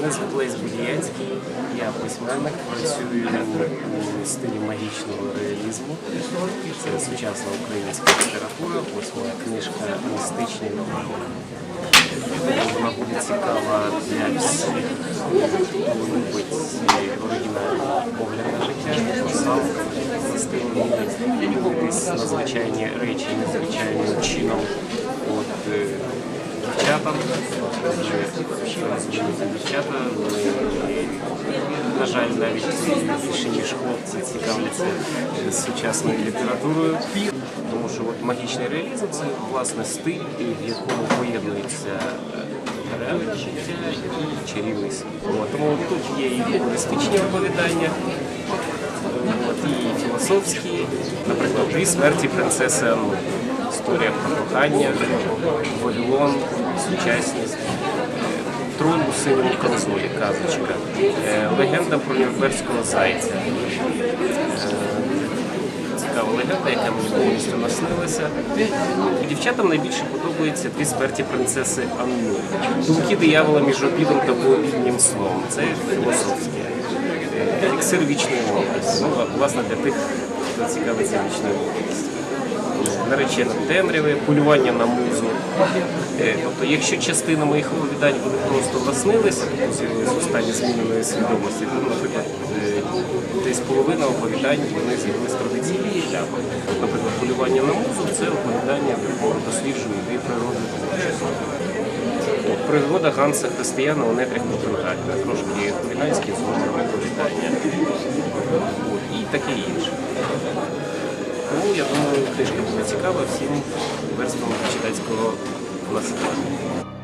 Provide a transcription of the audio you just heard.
Мене звуть Лесь Будіянський, я письменник, працюю у стилі магічного реалізму. Це сучасна українська література. Ось моя книжка Містичний новин. Вона буде цікава для всіх, хто любить оригінальний погляд на життя, писав стиль дивитись надзвичайні речі надзвичайним чином. Розуміються дівчата, на жаль, навіть більше ніж хлопці цікавляться сучасною літературою. Тому що от магічний реалізм це власне стиль, в якому поєднується е, реальне життя і чарівний світ. Тому тут є і гумористичні оповідання, і філософські, наприклад, дві смерті принцеси Анну. Історія про кохання, сучасність, е, трон у синьому консолі, казочка, е, легенда про Нюрнберзького зайця. Е, Цікава легенда, яка мені повністю наснилася. Дівчатам найбільше подобаються дві смерті принцеси Анну. Думки диявола між обідом та пообіднім словом. Це філософське. Еліксир вічної молодості. Ну, власне, для тих, хто цікавиться вічною молодістю. Наречена темряви, полювання на музу. Е, Тобто, якщо частина моїх оповідань вони просто наснилися, з'явилися в стані зміненої свідомості, то, наприклад, е, десь половина оповідань вони з'явилися традиційні шляхом. Наприклад, полювання на музу це оповідання такого досліджує природи творчості. От, Пригода Ганса Християна у нетрях Копенгагена, трошки хуліганські згодом оповідання От, і таке інше. Тому я думаю, книжка буде цікава всім верствам читацького населення.